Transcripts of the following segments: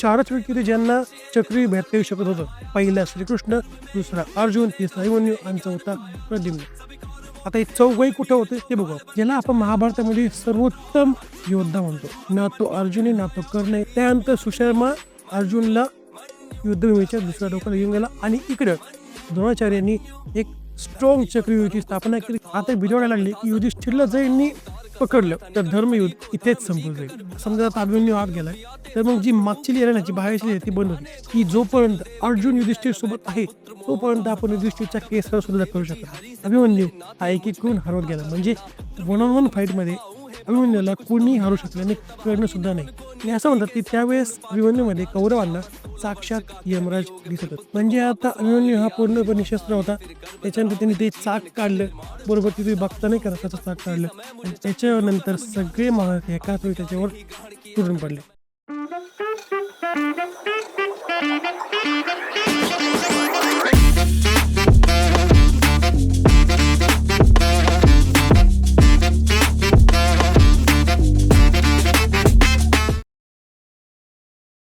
चारच व्यक्ती ज्यांना चक्री भेटता येऊ शकत होतं. पहिला श्रीकृष्ण दुसरा अर्जुन तिसरा अभिमन्यू आणि चौथा प्रद्युम्न. आता हे चौघही कुठं होते ते बघू ज्याला आपण महाभारतामध्ये सर्वोत्तम योद्धा म्हणतो. ना तो अर्जुन आहे ना तो कर्ण आहे त्यानंतर सुशर्मा अर्जुनला युद्धभूमीच्या दुसऱ्या डोक्याला घेऊन गेला आणि इकडं द्रोणाचार्यांनी एक स्ट्रॉंग चक्रव्यूहची स्थापना केली. आता बिघडायला लागली. की युधिष्ठिरला जर पकडलं तर धर्मयुद्ध इथेच संपून जाईल. समजा आता अभिमन्यू आत गेलाय तर मग जी मागची लिहिली ना जी बाहेरची ती बंद होती की जोपर्यंत अर्जुन युधिष्ठिर सोबत आहे तोपर्यंत आपण युधिष्ठिरच्या केसवर सुद्धा करू शकतो अभिमन्यू हा एक एक करून हरवत गेला. म्हणजे वन ऑन वन फाईटमध्ये अभिमन्यूला कोणीही हरू शकलं आणि करणं सुद्धा नाही. आणि असं म्हणतात की त्यावेळेस अभिमन्यूमध्ये कौरवांना साक्षात यमराज दिसत म्हणजे आता अनन्य हा पूर्णपणे शस्त्र होता. त्याच्यानंतर त्यांनी ते चाक काढलं. बरोबर तिथे बघता नाही करा त्याचं चाक काढलं. आणि त्याच्यानंतर सगळे महाराज एकाच वेळी त्याच्यावर तुडून पडले.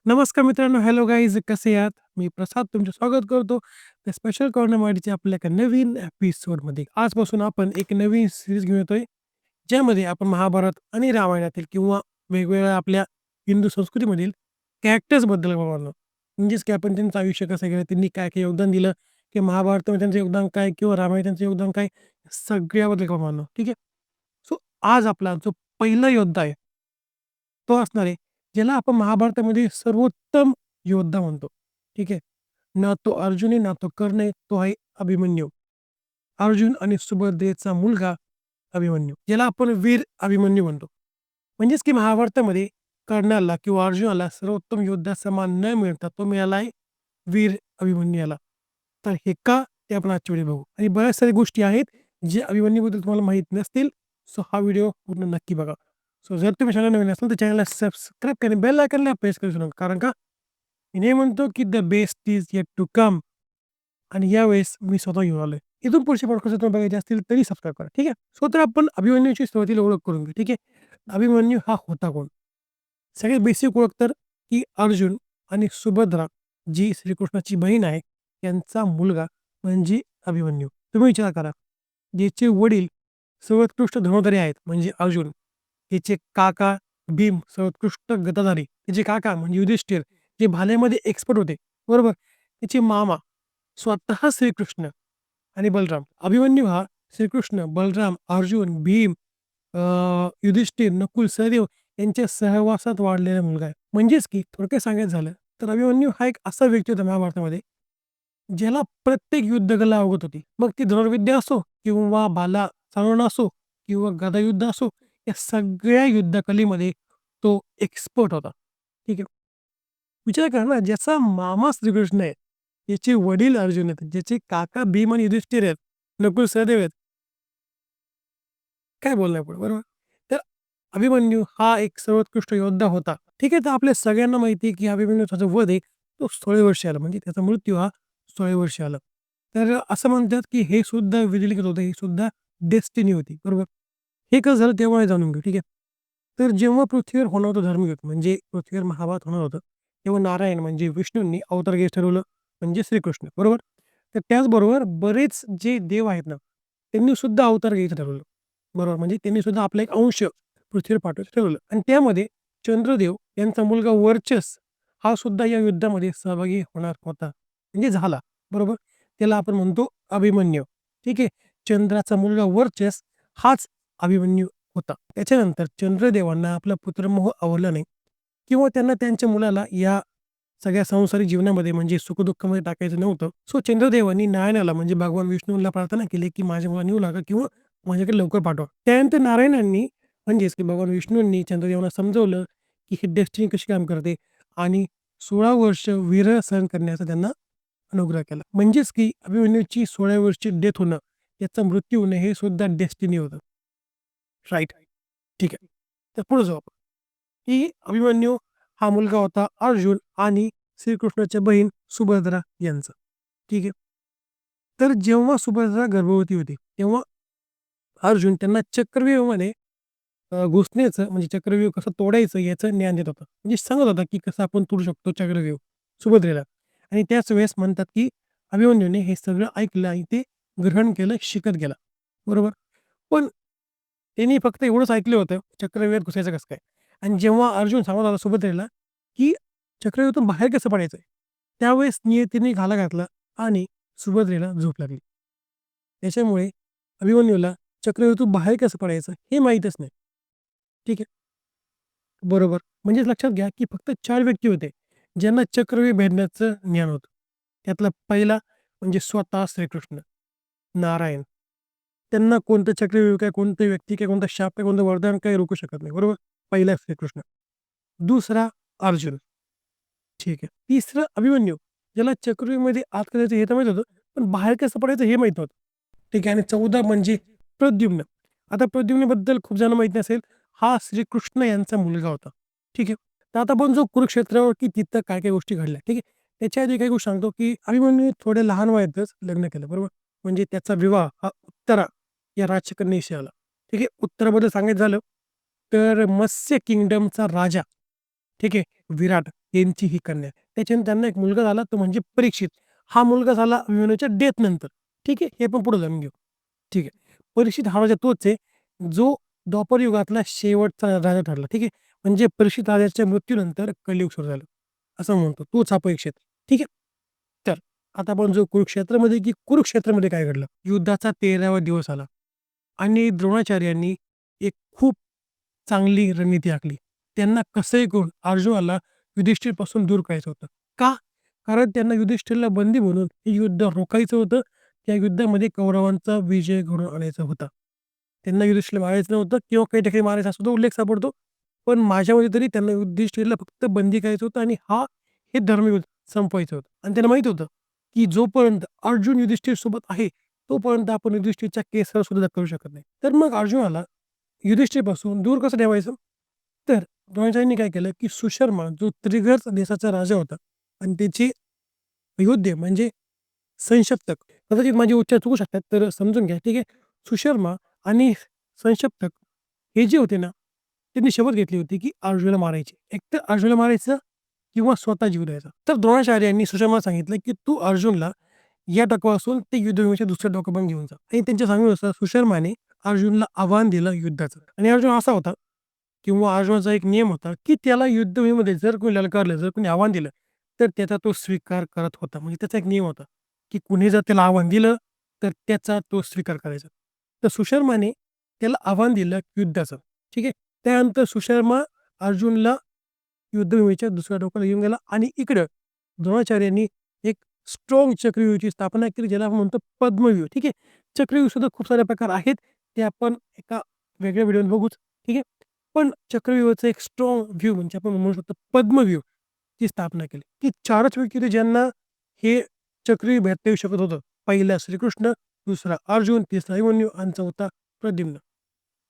नमस्कार मित्रांनो हॅलो गाईज कसे आहात? मी प्रसाद तुमचे स्वागत करतो. त्या स्पेशल कॉर्नरमाडीच्या आपल्या एका नवीन एपिसोडमध्ये आजपासून आपण एक नवीन सिरीज घेऊन येतोय ज्यामध्ये आपण महाभारत आणि रामायणातील किंवा वेगवेगळ्या आपल्या हिंदू संस्कृतीमधील कॅरेक्टर्सबद्दल बोललो म्हणजेच की आपण त्यांचं आयुष्य कसं केलं त्यांनी काय काय योगदान दिलं की महाभारतामध्ये त्यांचं योगदान काय किंवा रामायण त्यांचं योगदान काय सगळ्याबद्दल मानलो ठीक आहे? सो आज आपला जो पहिला योद्धा आहे तो असणार आहे ज्याला आपण महाभारतामध्ये सर्वोत्तम योद्धा म्हणतो. ठीक आहे? ना तो अर्जुन आहे ना तो कर्ण आहे तो आहे अभिमन्यू. अर्जुन आणि सुभद्रेचा मुलगा अभिमन्यू ज्याला आपण वीर अभिमन्यू म्हणतो. म्हणजेच की महाभारतामध्ये कर्णाला किंवा अर्जुनाला सर्वोत्तम योद्धा समान न मिळता तो मिळाला आहे वीर अभिमन्यू याला तर हे का? ते आपण आजच्या वेळी बघू. आणि बऱ्याच साऱ्या गोष्टी आहेत जे अभिमन्यूबद्दल तुम्हाला माहीत नसतील सो हा व्हिडिओ पूर्ण नक्की बघा. सो जर तुम्ही चॅनल नवीन असाल तर चॅनलला सबस्क्राईब करा बेल आयकनला प्रेस करू नका कारण का मी नेहमी म्हणतो की the best is yet to come आणि यावेळेस मी स्वतः घेऊन आलोय इथून पुढचे पॉडकास्ट तुम्ही बघायचे असतील तरी सबस्क्राईब करा ठीक आहे सो तर आपण अभिमन्यूची सुरुवातीला ओळख करून घेऊ ठीक आहे अभिमन्यू हा होता कोण सगळ्यात बेसिक ओळख तर की अर्जुन आणि सुभद्रा जी श्रीकृष्णाची बहीण आहे त्यांचा मुलगा अभिमन्यू तुम्ही विचार करा ज्याचे वडील सर्वोत्कृष्ट म्हणजे अर्जुन तिचे काका भीम सर्वोत्कृष्ट गदाधारी. तिचे काका म्हणजे युधिष्ठिर जे भाल्यामध्ये एक्सपर्ट होते. बरोबर? तिचे मामा स्वतः श्रीकृष्ण आणि बलराम. अभिमन्यू हा श्रीकृष्ण बलराम अर्जुन भीम अं, युधिष्ठिर नकुल सहदेव यांच्या सहवासात वाढलेला मुलगा आहे. म्हणजेच की थोडक्यात सांगायचं झालं तर अभिमन्यू हा एक असा व्यक्ती होता महाभारतामध्ये ज्याला प्रत्येक युद्धकला अवगत होती. मग ती धनुर्विद्या असो किंवा भाला चालवणं असो किंवा गदायुद्ध असो या सगळ्या युद्धकलेमध्ये तो एक्सपर्ट होता. ठीक आहे? विचार करा ना ज्याचा मामा श्रीकृष्ण आहे याचे वडील अर्जुन आहेत ज्याचे काका भीम आणि युधिष्ठिर आहेत नकुल सहदेव आहेत. काय बोलणार पुढे बरोबर? तर अभिमन्यू हा एक सर्वोत्कृष्ट योद्धा होता. ठीक आहे? तर आपल्या सगळ्यांना माहिती आहे की अभिमन्यूचा जो वध आहे तो सोळे वर्ष आला. म्हणजे त्याचा मृत्यू हा सोळे वर्ष आला. तर असं म्हणतात की हे सुद्धा विधिलिखित होतं हे सुद्धा डेस्टिनी होती. बरोबर? हे कसं झालं तेव्हा जाणून घेऊ ठीक आहे? तर जेव्हा पृथ्वीवर होणार होतं धार्मिक म्हणजे पृथ्वीवर महाभारत होणार होतं तेव्हा नारायण म्हणजे विष्णूंनी अवतार घेत ठरवलं म्हणजे श्रीकृष्ण बरोबर? तर त्याचबरोबर बरेच जे देव आहेत ना त्यांनी सुद्धा अवतार घ्यायचं ठरवलं बरोबर? म्हणजे त्यांनी सुद्धा आपला एक अंश पृथ्वीवर पाठवायचं ठरवलं. आणि त्यामध्ये चंद्रदेव यांचा मुलगा वर्चस हा सुद्धा या युद्धामध्ये सहभागी होणार होता म्हणजे झाला बरोबर? त्याला आपण म्हणतो अभिमन्यू ठीक आहे? चंद्राचा मुलगा वर्चस हाच अभिमन्यू होता. त्याच्यानंतर चंद्रदेवांना आपला पुत्रमोह आवडला नाही. किंवा त्यांना त्यांच्या मुलाला या सगळ्या संसारिक जीवनामध्ये म्हणजे सुखदुःखामध्ये टाकायचं नव्हतं. सो चंद्रदेवांनी नारायणाला म्हणजे भगवान विष्णूला प्रार्थना केली की माझ्या मुला नेऊ लागा किंवा माझ्याकडे लवकर पाठवा. त्यानंतर नारायणांनी म्हणजेच की भगवान विष्णूंनी चंद्रदेवांना समजवलं की ही डेस्टिनी कशी काम करते आणि सोळा वर्ष विरह सहन करण्याचा त्यांना अनुग्रह केला. म्हणजेच की अभिमन्यूची सोळा वर्षची डेथ होणं याचा मृत्यू होणं हे सुद्धा डेस्टिनी होतं. राईट ठीक आहे. तर पुढे जाऊ आपण. की अभिमन्यू हा मुलगा होता अर्जुन आणि श्रीकृष्णाच्या बहीण सुभद्रा यांचा. ठीक आहे. तर जेव्हा सुभद्रा गर्भवती होती तेव्हा अर्जुन त्यांना चक्रव्यूहमध्ये घुसण्याचं म्हणजे चक्रव्यूह कसं तोडायचं याचं ज्ञान देत होतं. म्हणजे सांगत होता, की कसं आपण तोडू शकतो चक्रव्यूह सुभद्रेला. आणि त्याच वेळेस म्हणतात, की अभिमन्यूने हे सगळं ऐकलं आणि ते ग्रहण केलं, शिकत गेला. बरोबर. पण त्यांनी फक्त एवढंच ऐकलं होतं, चक्रव्यूहात घुसायचं कसं काय? आणि जेव्हा अर्जुन सांगत होता सुभद्रेला, की चक्रव्यूहातून बाहेर कसं पडायचं? त्यावेळेस नियतीने घाला घातला आणि सुभद्रेला झोप लागली. त्याच्यामुळे अभिमन्यूला चक्रव्यूहातून बाहेर कसं पडायचं हे माहीतच नाही. ठीक आहे. बरोबर. म्हणजेच लक्षात घ्या, की फक्त चार व्यक्ती होते, ज्यांना चक्रव्यूह भेदण्याचं ज्ञान होतं. त्यातला पहिला म्हणजे स्वतः श्रीकृष्ण, नारायण. त्यांना कोणतं चक्रव्यूह काय, कोणतं व्यक्ती काय, कोणता शाप काय, कोणतं वरदान काही रोखू शकत नाही. बरोबर. पहिला श्रीकृष्ण. दुसरा अर्जुन. ठीक आहे. तिसरं अभिमन्यू, ज्याला चक्रव्यूहमध्ये आत करायचं हे तर माहीत होतं, पण बाहेर कसं पडायचं हे माहीत नव्हतं. ठीक आहे. आणि 14 म्हणजे प्रद्युम्न. आता प्रद्युम्नबद्दल खूप जण माहीत नसेल, हा श्रीकृष्ण यांचा मुलगा होता. ठीक आहे. तर आता आपण जो कुरुक्षेत्रावर की तिथं काय-काय गोष्टी घडल्या. ठीक आहे. त्याच्या आधी काही गोष्टी सांगतो, की अभिमन्यूने थोड्या लहान वयातच लग्न केलं. बरोबर. म्हणजे त्याचा विवाह हा उत्तरा या राजकन्येशी आला ठीक आहे. उत्तराबद्दल सांगायचं झालं, तर मत्स्य किंगडमचा राजा, ठीक आहे, विराट यांची ही कन्या. त्याच्याने त्यांना एक मुलगा झाला, तो म्हणजे परीक्षित. हा मुलगा झाला अभिमन्यूच्या डेथ नंतर. ठीक आहे. हे पण पुढे जाणून घेऊ. ठीक आहे. परीक्षित हा राजा तोच आहे, जो द्वापर युगातला शेवटचा राजा ठरला. ठीक आहे. म्हणजे परीक्षित राजाच्या मृत्यूनंतर कलियुग सुरू झालं. असं म्हणतो. तोच हा परीक्षित. ठीक आहे. तर आता आपण जो कुरुक्षेत्रामध्ये की कुरुक्षेत्रामध्ये काय घडलं? युद्धाचा 13वा दिवस आला आणि द्रोणाचार्यांनी एक खूप चांगली रणनीती आखली. त्यांना कसंही करून अर्जुनाला युधिष्ठिरपासून दूर करायचं होतं. का? कारण त्यांना युधिष्ठिरला बंदी म्हणून हे युद्ध रोखायचं होतं. त्या युद्धामध्ये कौरवांचा विजय घडून आणायचा होता. त्यांना युधिष्ठिरला मारायचं नव्हतं किंवा काही ठिकाणी मारायचा सुद्धा उल्लेख सापडतो. पण माझ्या मते तरी त्यांना युधिष्ठिरला फक्त बंदी करायचं होतं आणि हा हे धर्मयुद्ध संपवायचं होतं. आणि त्यांना माहीत होतं, की जोपर्यंत अर्जुन युधिष्ठिरसोबत आहे, तोपर्यंत आपण युधिष्ठिरच्या केसाला सुद्धा करू शकत नाही. तर मग अर्जुनाला युधिष्ठिरपासून दूर कसं ठेवायचं? तर द्रोणाचार्यांनी काय केलं, की सुशर्मा जो त्रिगर्त देशाचा राजा होता आणि त्याचे योद्धे म्हणजे संशप्तक, कदाचित माझे उच्चार चुकू शकतात, तर समजून घ्या. ठीक आहे. सुशर्मा आणि संशप्तक हे जे होते ना, त्यांनी शपथ घेतली होती, की अर्जुनाला मारायची एकतर अर्जुनाला मारायचं किंवा स्वतः जीव द्यायचा. तर द्रोणाचार्यांनी सुशर्मा सांगितलं, की तू अर्जुनला या टोकापासून ते युद्धभूमीच्या दुसऱ्या टोकापर्यंत घेऊन जा. आणि त्यांच्या सांगण्यानुसार सुशर्माने अर्जुनला आव्हान दिलं युद्धाचं. आणि अर्जुन असा होता किंवा अर्जुनाचा एक नियम होता, की त्याला युद्धभूमीमध्ये जर कोणी ललकारलं, जर कोणी आव्हान दिलं, तर त्याचा तो स्वीकार करत होता. म्हणजे त्याचा एक नियम होता, की कुणी जर त्याला आव्हान दिलं, तर त्याचा तो स्वीकार करायचा. तर सुशर्माने त्याला आव्हान दिलं युद्धाचं. ठीक आहे. त्यानंतर सुशर्मा अर्जुनला युद्धभूमीच्या दुसऱ्या टोकाला घेऊन गेला आणि इकडं द्रोणाचार्यांनी स्ट्रॉंग चक्रव्यूहची स्थापना केली, ज्याला आपण म्हणतो पद्मव्यूह. ठीक आहे. चक्रव्यूह सुद्धा खूप सारे प्रकार आहेत. ते आपण एका वेगळ्या व्हिडिओ बघूच. ठीक आहे. पण चक्रव्यूहाचं एक स्ट्रॉंग व्ह्यू म्हणजे आपण म्हणू शकतो पद्मव्यूह ची स्थापना केली. की चारच व्यक्ती होते ज्यांना हे चक्रव्यूह भेटता येऊ शकत होतं. पहिला श्रीकृष्ण, दुसरा अर्जुन, तिसरा अभिमन्यू आणि चौथा प्रद्युम्न.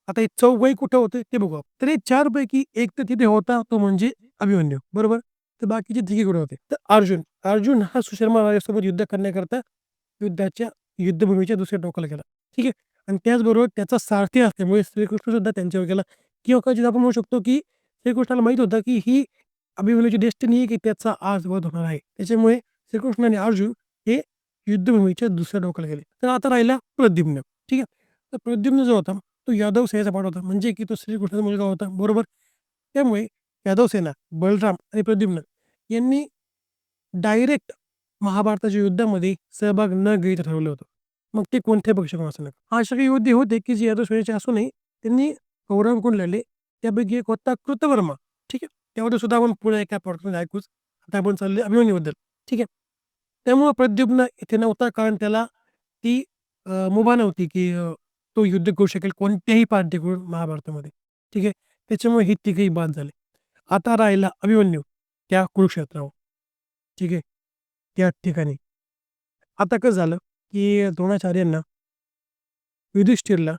आता हे चौघही कुठं होते ते बघू आपण. तर हे चारपैकी एक तर तिथे होता, तो म्हणजे अभिमन्यू. बरोबर. तर बाकीचे तिघे कुठे होते? तर अर्जुन. अर्जुन हा सुशर्मा राजासोबत युद्ध करण्याकरता युद्धाच्या युद्धभूमीच्या दुसऱ्या टोकाला गेला. ठीक आहे. आणि त्याचबरोबर त्याचा सारथी असल्यामुळे श्रीकृष्ण सुद्धा त्यांच्यावर गेला. किंवा कदाचित आपण म्हणू शकतो, की श्रीकृष्णाला माहीत होतं, की ही अभिमन्यूची डेस्टिनी आहे, की त्याचा आज वध होणार आहे. त्याच्यामुळे श्रीकृष्ण आणि अर्जुन हे युद्धभूमीच्या दुसऱ्या टोकाला गेले. तर आता राहिला प्रद्युम्न. ठीक आहे. तर प्रद्युम्न जो होता, तो यादव सेनेचा पार्ट होता. म्हणजे की तो श्रीकृष्णाचा मुलगा होता. बरोबर. त्यामुळे यादव सेना, बलराम आणि प्रद्युम्न यांनी डायरेक्ट महाभारताच्या युद्धामध्ये सहभाग न घ्यायचं ठरवलं होतं. मग ते कोणते पक्षाकडून असू नका. असे काही योद्धे होते, की जे यादव सेनेचे असूनही त्यांनी कौरवांकडून लढले. त्यापैकी एक होता कृतवर्मा. ठीक आहे. त्याबद्दल सुद्धा आपण पुढे एका पॉडकास्टमध्ये ऐकूच. आता आपण चालले अभिमन्यूबद्दल. ठीक आहे. त्यामुळं प्रद्युम्न इथे नव्हता कारण त्याला ती मुभा नव्हती, की तो युद्ध करू शकेल कोणत्याही पार्टीकडून महाभारतामध्ये. ठीक आहे. त्याच्यामुळे हे तिघही बाद झाले. आता राहिला अभिमन्यू त्या कुरुक्षेत्रावर. ठीक आहे. त्या ठिकाणी. आता कसं झालं, की द्रोणाचार्यांना युधिष्ठिरला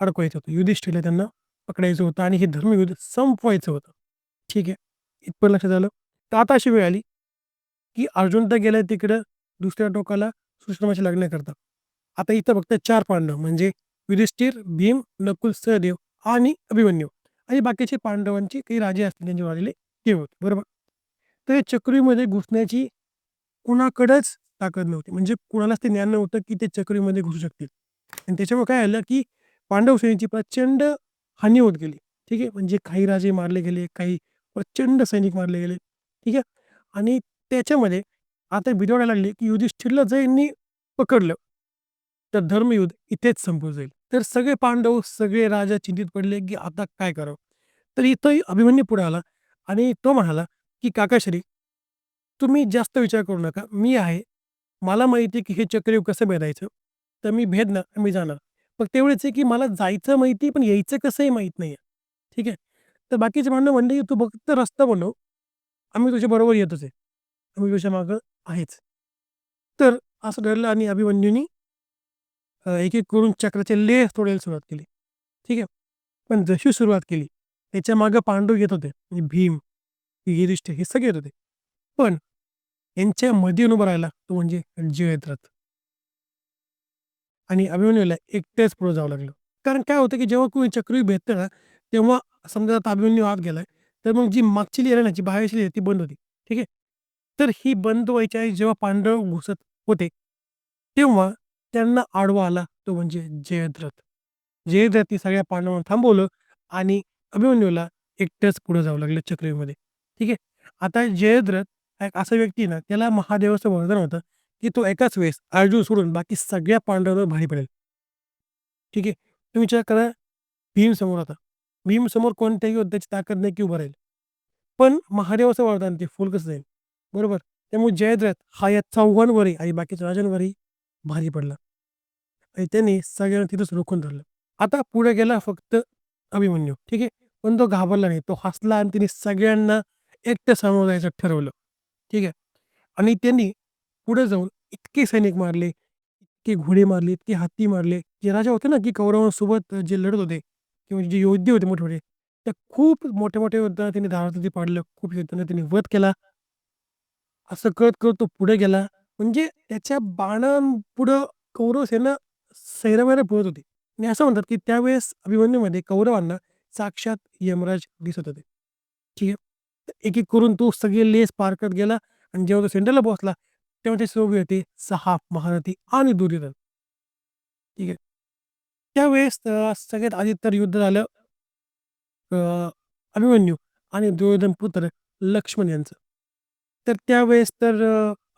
अडकवायचं होतं. युधिष्ठिरला त्यांना पकडायचं होतं आणि हे धर्मयुद्ध संपवायचं होतं. ठीक आहे. इथपर्यंत लक्षात आलं. तर आता अशी वेळ आली, की अर्जुन तर गेलाय तिकडं दुसऱ्या टोकाला सुशर्माशी लग्न करतात आता इथं फक्त चार पांडव म्हणजे युधिष्ठिर, भीम, नकुल, सहदेव आणि अभिमन्यू आणि बाकीचे पांडवांचे काही राजे असतील त्यांचे वाढलेले ते होते. बरोबर? तर या चक्रीमध्ये घुसण्याची कुणाकडंच ताकद नव्हती. म्हणजे कुणालाच ते ज्ञान नव्हतं की ते चक्रीमध्ये घुसू शकतील. आणि त्याच्यामुळे काय आलं की पांडव सेनेची प्रचंड हानी होत गेली. ठीक आहे? म्हणजे काही राजे मारले गेले काही प्रचंड सैनिक मारले गेले. ठीक आहे? आणि त्याच्यामध्ये आता भीती लागले की युधिष्ठिरला जर यांनी पकडलं तर धर्मयुद्ध इथेच संपू जाईल. तर सगळे पांडव सगळे राजा चिंतित पडले की आता काय करावं? तर इथंही अभिमन्यू पुढे आला आणि तो म्हणाला की काकाश्री तुम्ही जास्त विचार करू नका. मी आहे. मला माहिती आहे की हे चक्रयुग कसं भेदायचं. तर मी भेदणार मी जाणार. पण तेवढेच आहे की मला जायचं माहिती पण यायचं कसंही माहीत नाही आहे ठीक आहे? तर बाकीचे भांडणं म्हणले की तू फक्त रस्ता बनव. आम्ही तुझ्या बरोबर येतोच आहे. आम्ही तुझ्या मागं आहेच. तर असं ठरलं आणि अभिमन्यूनी एक एक करून चक्राचे लेह तोडायला सुरुवात केली. ठीक आहे? पण जशी सुरुवात केली त्याच्या मागं पांडव येत होते. म्हणजे भीम युधिष्ठ हे सगळे येत होते. पण यांच्या मध्ये उभं राहायला तो म्हणजे जयद्रथ. आणि अभिमन्यूला एकटेच पुढे जावं लागलं. कारण काय होतं की जेव्हा कोणी चक्रवी भेटतं ना तेव्हा समजा आता अभिमन्यू आत गेलाय तर मग जी मागची लिहिली ना जी बाहेरची लिहिली ती बंद होती. ठीक आहे? तर ही बंद व्हायच्या जेव्हा पांडव घुसत होते तेव्हा त्यांना आडवा आला तो म्हणजे जयद्रथ. जयद्रथी सगळ्या पांडवांना थांबवलं आणि अभिमन्यूला एकटंच पुढे जावं लागलं चक्रीमध्ये. ठीक आहे? आता जयद्रथ एक असा व्यक्ती ना त्याला महादेवाचं वरदान होतं की तो एकाच वेळेस अर्जुन सोडून बाकी सगळ्या पांडवांवर भारी पडेल. ठीक आहे? तुम्ही विचार करा भीम समोर आता. भीम समोर कोणत्याही युद्धाची ताकद नाही की उभं राहील. पण महादेवाचं वरदान ते फुल कसं जाईल बरोबर? त्यामुळे जयद्रथ हा या चौघांवरही आणि बाकीच्या राजांवरही भारी पडला. आणि त्यांनी सगळ्यांना तिथंच रोखून धरलं. आता पुढे गेला फक्त अभिमन्यू ठीक आहे? पण तो घाबरला नाही. तो हसला आणि तिने सगळ्यांना एकटं समोर जायचं ठरवलं ठीक आहे? आणि त्यांनी पुढे जाऊन इतके सैनिक मारले इतके घोडे मारले इतके हत्ती मारले. जे राजा होते ना की कौरवांसोबत जे लढत होते किंवा जे योद्धे होते मोठे मोठे त्या खूप मोठ्या मोठ्या योद्धांना त्यांनी धाराती पाडलं खूप योद्धांना त्यांनी वध केला. असं करत करत तो पुढे गेला. म्हणजे त्याच्या बाणांपुढं कौरव सेना सैरावैरा पळत होती. आणि असं म्हणतात की त्यावेळेस अभिमन्यूमध्ये कौरवांना साक्षात यमराज दिसत होते. ठीक आहे? एक एक करून तो सगळे लेस पार करत गेला आणि जेव्हा तो सेंटरला पोहोचला तेव्हा ते सोबी होते सहा महारथी आणि दुर्योधन. ठीक आहे? त्यावेळेस सगळ्यात आधी तर युद्ध झालं अभिमन्यू आणि दुर्योधन पुत्र लक्ष्मण यांचं. तर त्यावेळेस तर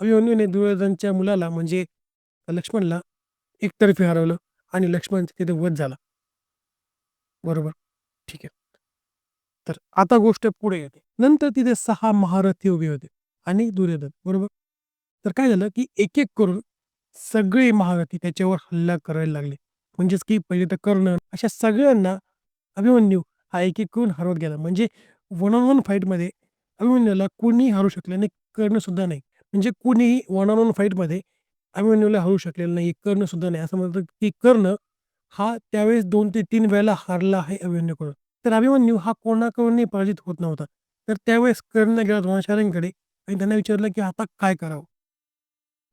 अभिमन्यूने दुर्योधनच्या मुलाला म्हणजे लक्ष्मणला एकतर्फी हरवलं आणि लक्ष्मण तिथे वध झाला. बरोबर? ठीक आहे. तर आता गोष्ट पुढे येते. नंतर तिथे सहा महारथी उभे होते आणि दुर्योधन. बरोबर? तर काय झालं की एक एक करून सगळे महारथी त्याच्यावर हल्ला करायला लागले. म्हणजेच की पहिले तर कर्ण अशा सगळ्यांना अभिमन्यू हा एक एक करून हरवत गेला. म्हणजे वन ऑन वन फाईटमध्ये अभिमन्यूला कुणीही हरू शकले नाही कर्ण सुद्धा नाही. म्हणजे कुणीही वन ऑन वन फाईटमध्ये अभिमन्यूला हरू शकलेलं नाही कर्ण सुद्धा नाही. असं म्हणतात की कर्ण हा त्यावेळेस दोन ते तीन वेळेला हारला आहे अभिमन्यूकडून तर अभिमन्यू हा कोणाकडूनही पराजित होत नव्हता. तर त्यावेळेस कर्ण गेला द्रोणाचार्यांकडे आणि त्यांना विचारलं की आता काय करावं?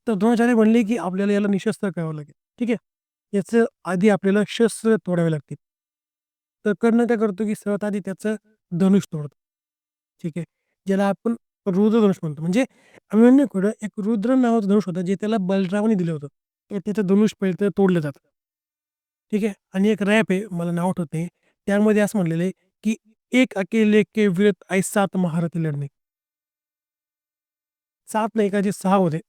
तर द्रोणाचार्य म्हणले की आपल्याला याला निशस्त्र करावं लागेल. ठीक आहे? याचं आधी आपल्याला शस्त्र तोडावे लागतील. तर कर्ण काय करतो की सर्वात आधी त्याचं धनुष तोडतो. ठीक आहे? ज्याला आपण रुद्रधनुष म्हणतो. म्हणजे अभिमन्यूकडं एक रुद्र नावाचं धनुष होतं जे त्याला बलरावाने दिलं होतं. तर त्याचं धनुष पहिले तोडलं जातं. ठीक आहे? आणि एक रॅप आहे मला नाव आठवत नाही. त्यामध्ये असं म्हणलेलं आहे की एक अकेले के विरत आई सात महारथी लढणे. सात नाही एकाचे सहा होते.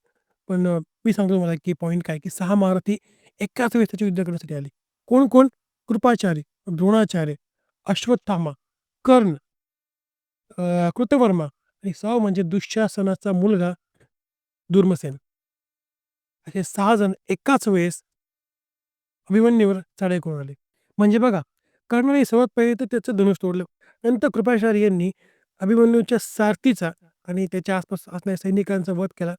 पण मी सांगतो मला की पॉईंट काय की सहा महारथी एकाच वेळेस त्याचे युद्ध करण्यासाठी आले. कोण कोण? कृपाचार्य द्रोणाचार्य अश्वत्थामा कर्ण. कृतवर्मा आणि सहा म्हणजे दुःशासनाचा मुलगा दुर्मसेन. असे सहा जण एकाच वेळेस अभिमन्यूवर चढाई करून आले. म्हणजे बघा कर्णाने सर्वात पहिले तर त्याचं धनुष तोडलं. नंतर कृपाचार्य यांनी अभिमन्यूच्या सारथीचा आणि त्याच्या आसपास असणाऱ्या सैनिकांचा वध केला.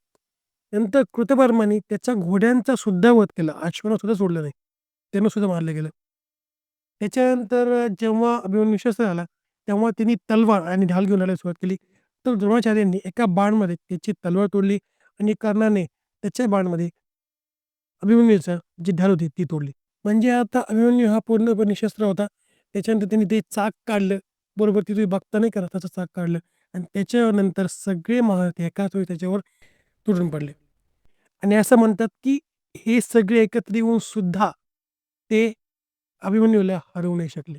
नंतर कृतवर्माने त्याच्या घोड्यांचा सुद्धा वध केला. अश्वाना सुद्धा सोडलं नाही. त्यांना सुद्धा मारलं गेलं. त्याच्यानंतर जेव्हा अभिमन्यू शस्त्र झाला तेव्हा त्यांनी तलवार आणि ढाल घेऊन आल्याला सुरुवात केली तर द्रोणाचार्यांनी एका बाणमध्ये त्याची तलवार तोडली आणि कर्णाने त्याच्या बाणमध्ये अभिमन्यूचा जी ढाल होती ती तोडली म्हणजे आता अभिमन्यू हा पूर्णपणे शस्त्र होता त्याच्यानंतर त्यांनी ते चाक काढलं. बरोबर ते तुम्ही बघता नाही करा त्याचं चाक काढलं आणि त्याच्यानंतर सगळे महारथी एकाच वेळी त्याच्यावर तुटून पडले. आणि असं म्हणतात, की हे सगळे एकत्र येऊन सुद्धा ते अभिमन्यूला हरवू नाही शकले.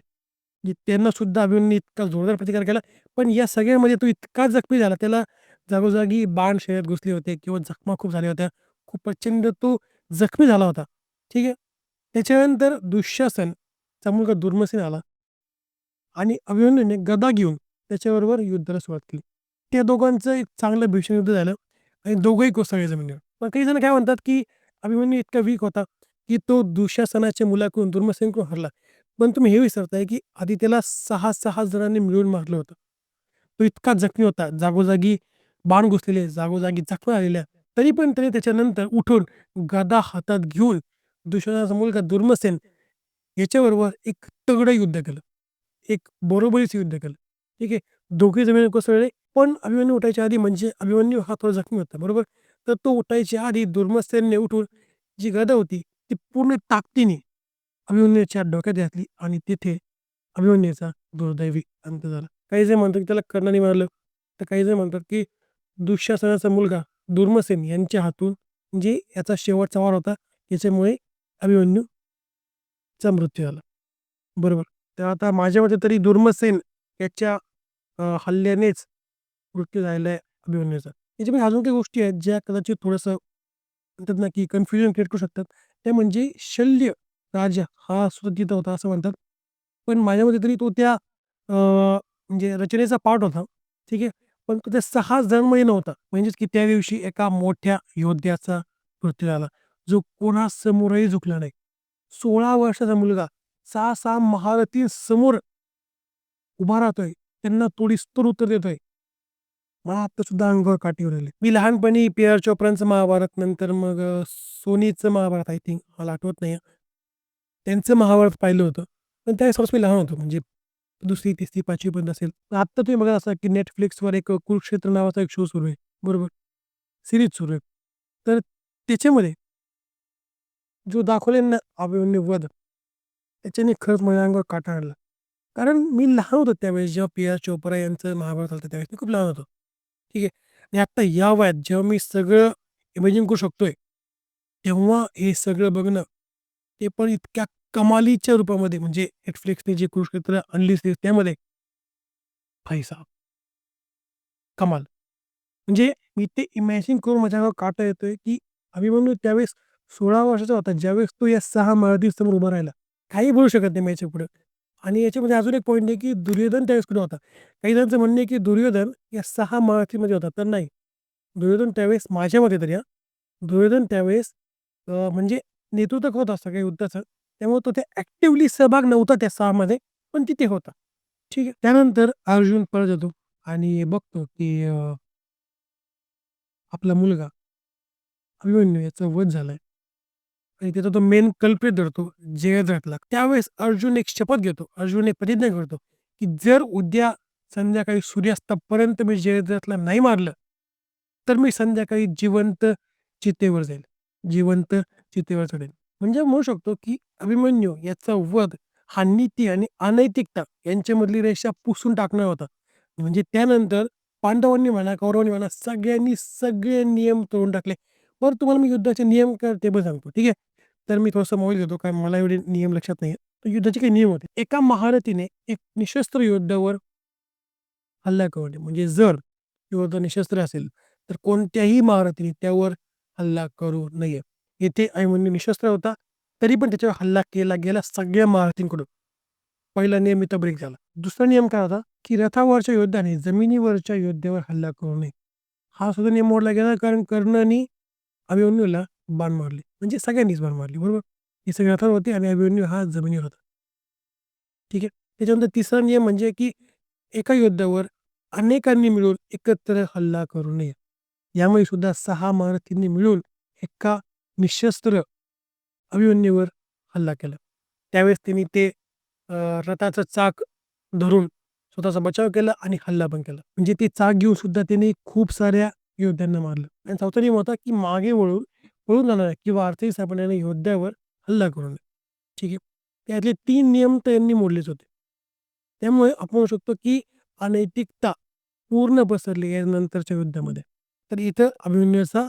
त्यांना सुद्धा अभिमन्यूने इतका जोरदार प्रतिकार केला. पण या सगळ्यामध्ये तो इतका जखमी झाला, त्याला जागोजागी बाण शरीरात घुसले होते किंवा जखमा खूप झाल्या होत्या. खूप प्रचंड तो जखमी झाला होता. ठीक आहे. त्याच्यानंतर दुःशासनचा मुलगा दुर्मसेन आला आणि अभिमन्यूने गदा घेऊन त्याच्याबरोबर युद्धाला सुरुवात केली. त्या दोघांचं एक चांगलं भीषण युद्ध झालं आणि दोघंही कोसळले जमिनीवर. पण काही जण काय म्हणतात, की अभिमन्यू इतका वीक होता, की तो दुःशासनाच्या मुलाकडून दुर्मसेनकडून हरला. पण तुम्ही हे विसरताय, की आधी त्याला 6-6 जणांनी मिळून मारलं होतं. तो इतका जखमी होता. जागोजागी बाण घुसलेले, जागोजागी जखमा आलेल्या. तरी पण त्याने त्याच्यानंतर उठून गदा हातात घेऊन दुश्मनाचा मुलगा दुर्मसेन याच्याबरोबर एक तगडं युद्ध केलं. एक बरोबरीचं युद्ध केलं. ठीक आहे. दोघे जमीन कोसळले. पण अभिमन्यू उठायच्या आधी म्हणजे अभिमन्यू हा थोडा जखमी होता. बरोबर. तर तो उठायच्या आधी दुर्मसेनने उठून जी गदा होती ती पूर्ण ताकदीने अभिमन्यूच्या डोक्यात घातली आणि तिथे अभिमन्यूचा दुर्दैवी अंत झाला. काही जे म्हणतात, की त्याला कर्णाने मारलं. तर काही जे म्हणतात, की दुःशासनाचा मुलगा दुर्मसेन यांच्या हातून म्हणजे याचा शेवटचा वार होता. याच्यामुळे अभिमन्यूचा मृत्यू झाला. बरोबर. तर आता माझ्या मते तरी दुर्मसेन याच्या हल्ल्यानेच मृत्यू झालेला आहे अभिमन्यूचा. याच्यामध्ये अजून काही गोष्टी आहेत ज्या कदाचित थोडंसं म्हणतात ना, की कन्फ्युजन क्रिएट करू शकतात. त्या म्हणजे शल्य राजा हा सुद्धा तिथं होता असं म्हणतात. पण माझ्या मते तरी तो त्या म्हणजे रचनेचा पार्ट होता. ठीक आहे. पण तो त्या 6 जणांमध्ये नव्हता. म्हणजेच की त्या दिवशी एका मोठ्या योद्ध्याचा मृत्यू झाला. जो कोणासमोरही झुकला नाही. 16 वर्षाचा मुलगा 6-6 महारथींसमोर उभा राहतोय. त्यांना तोडीसतोड उत्तर देतोय. मला आता सुद्धा अंगावर काटे येऊ राहिले. मी लहानपणी पी. आर. चोप्रांचं महाभारत, नंतर मग सोनीचं महाभारत आय थिंक मला आठवत नाही. त्यांचं महाभारत पाहिलं होतं. पण त्यावेळेस मी लहान होतो. म्हणजे 2री, 3री, 5वी पर्यंत असेल. आत्ता तुम्ही बघत असा की नेटफ्लिक्सवर एक कुरुक्षेत्र नावाचा एक शो सुरू आहे. बरोबर. सिरीज सुरू आहे. तर त्याच्यामध्ये जो दाखवले ना अभिमन्यू वध त्याच्याने खरंच माझ्या अंगावर काटा आणला. कारण मी लहान होतो त्यावेळेस जेव्हा पी. आर. चोप्रा यांचं महाभारत आलं त्यावेळेस मी खूप लहान होतो. ठीक आहे. आणि आत्ता या वयात जेव्हा मी सगळं इमॅजिन करू शकतोय, तेव्हा हे सगळं बघणं, ते पण इतक्या कमालीच्या रूपामध्ये म्हणजे नेटफ्लिक्सने जे कुरुक्षेत्र आणली सीरीज त्यामध्ये पैसा कमाल. म्हणजे मी ते इमॅजिन करून माझ्या काटा येतोय, की अभिमन्यू त्यावेळेस 16 वर्षाचा होता. ज्यावेळेस तो या सहा मराठी समोर उभा राहिला. काही बोलू शकत नाही मी याच्यापुढं. आणि याच्यामध्ये अजून एक पॉईंट आहे, की दुर्योधन त्यावेळेस कुठे होता? काही जणांचं म्हणणं आहे, की दुर्योधन या सहा मराठीमध्ये होता. तर नाही. दुर्योधन त्यावेळेस माझ्या मते तरी हा दुर्योधन त्यावेळेस म्हणजे नेतृत्व होत असतं काही युद्धाचं. त्यामुळे तो ते ॲक्टिव्हली सहभाग नव्हता त्या 6 मध्ये, पण तिथे होता. ठीक आहे. त्यानंतर अर्जुन परत येतो आणि बघतो, की आपला मुलगा अभिमन्यू याचा वध झालाय. आणि त्याचा तो मेन कल्प्रिट धरतो जयद्रथला. त्यावेळेस अर्जुन एक शपथ घेतो. अर्जुन एक प्रतिज्ञा करतो, की जर उद्या संध्याकाळी सूर्यास्तापर्यंत मी जयद्रथला नाही मारलं, तर मी संध्याकाळी जिवंत चितेवर जाईल. जिवंत चितेवर चढेल. म्हणजे म्हणू शकतो, की अभिमन्यू याचा वध हा नीती आणि अनैतिकता यांच्यामधली रेषा पुसून टाकणार होता. म्हणजे त्यानंतर पांडवांनी म्हणा, कौरवांनी म्हणा सगळ्यांनी सगळे नियम तोडून टाकले. बरं तुम्हाला मी युद्धाचे नियम काय ते पण सांगतो. ठीक आहे. तर मी थोडंसं मोबाईल घेतो कारण मला एवढे नियम लक्षात नाही तर युद्धाचे काही नियम होते. एका महारथीने एक निशस्त्र योद्ध्यावर हल्ला करू नये. म्हणजे जर योद्धा निशस्त्र असेल, तर कोणत्याही महारथीने त्यावर हल्ला करू नये. येथे अभिमन्यू निशस्त्र होता. तरी पण त्याच्यावर हल्ला केला गेला सगळ्या महारथींकडून. पहिला नियम इथं ब्रेक झाला. दुसरा नियम काय होता, की रथावरच्या योद्ध्याने जमिनीवरच्या योद्ध्यावर हल्ला करू नये. हा सुद्धा नियम मोडला गेला कारण कर्णाने अभिमन्यूला बाण मारले. म्हणजे सगळ्यांनीच बाण मारली. बरोबर. हे सगळे रथावर होते आणि अभिमन्यू हा जमिनीवर होता. ठीक आहे. त्याच्यानंतर तिसरा नियम म्हणजे, की एका योद्ध्यावर अनेकांनी मिळून एकत्र हल्ला करू नये. यामुळे सुद्धा सहा महारथींनी मिळून एका निशस्त्र अभिमन्यूवर हल्ला केला. त्यावेळेस त्यांनी ते रथाचं चाक धरून स्वतःचा बचाव केला आणि हल्ला पण केला. म्हणजे ते चाक घेऊन सुद्धा त्यांनी खूप साऱ्या योद्ध्यांना मारलं. आणि चौथा नियम होता, की मागे वळून पळून जाणाऱ्या किंवा अडचणी सापडणाऱ्या योद्ध्यावर हल्ला करू नये. ठीक आहे. त्यातले तीन नियम त्यांनी मोडलेच होते. त्यामुळे आपण म्हणू शकतो की अनैतिकता पूर्ण पसरली या नंतरच्या युद्धामध्ये तर इथं अभिमन्यूचा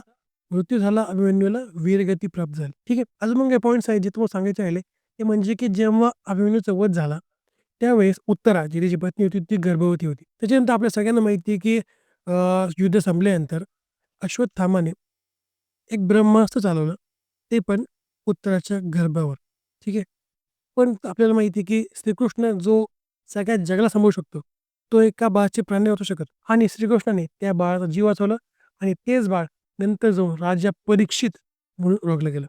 मृत्यू झाला अभिमन्यूला वीरगती प्राप्त झाली. ठीक आहे? अजून मग काही पॉईंट्स आहेत जे तुम्हाला सांगायचे राहिले ते म्हणजे की जेव्हा अभिमन्यूचा वध झाला त्यावेळेस उत्तरा जी त्याची पत्नी होती ती गर्भवती होती. त्याच्यानंतर आपल्या सगळ्यांना माहिती आहे की युद्ध संपल्यानंतर अश्वत्थामाने एक ब्रह्मास्त्र चालवलं ते पण उत्तराच्या गर्भावर. ठीक आहे? पण आपल्याला माहिती आहे की श्रीकृष्ण जो सगळ्यात जगाला सांभाळू शकतो तो एका बाळाचे प्राणी वाचू शकत. आणि श्रीकृष्णाने त्या बाळाचा जीव वाचवला आणि तेच बाळ नंतर जाऊन राजा परीक्षित म्हणून ओळखलं गेलं.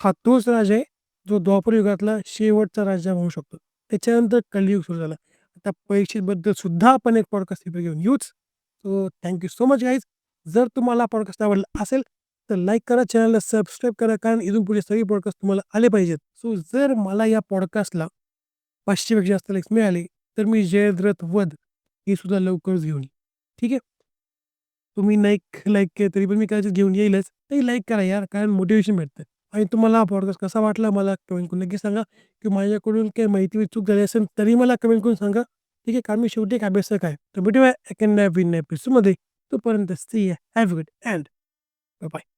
हा तोच राजा आहे जो द्वापर युगातला शेवटचा राजा म्हणू शकतो. त्याच्यानंतर कलियुग सुरू झाला. आता परीक्षेबद्दल सुद्धा आपण एक पॉडकास्ट घेऊन येऊच. So thank you so much guys जर तुम्हाला पॉडकास्ट आवडला असेल तर लाईक करा चॅनलला सबस्क्राईब करा कारण इथून पुढे सगळे पॉडकास्ट तुम्हाला आले पाहिजेत. सो जर मला या पॉडकास्टला पाचशेपेक्षा जास्त लाईक्स मिळाले तर मी जयद्रथ वध हे सुद्धा लवकरच घेऊन ठीक आहे? तुम्ही लाईक लाईक केलं तरी पण मी कदाचित घेऊन येईलच. तरी लाईक करा यार कारण मोटिवेशन भेटतं. आणि तुम्हाला हा पॉडकास्ट कसा वाटला मला कमेंट करून नक्की सांगा. की माझ्याकडून काही माहिती चूक झाली असेल तरी मला कमेंट करून सांगा. ठीक आहे कारण मी शेवटी एक अभ्यासक आहे. तर भेटूया एखाद्या नवीन एपिसोडमध्ये तोपर्यंत see have good and bye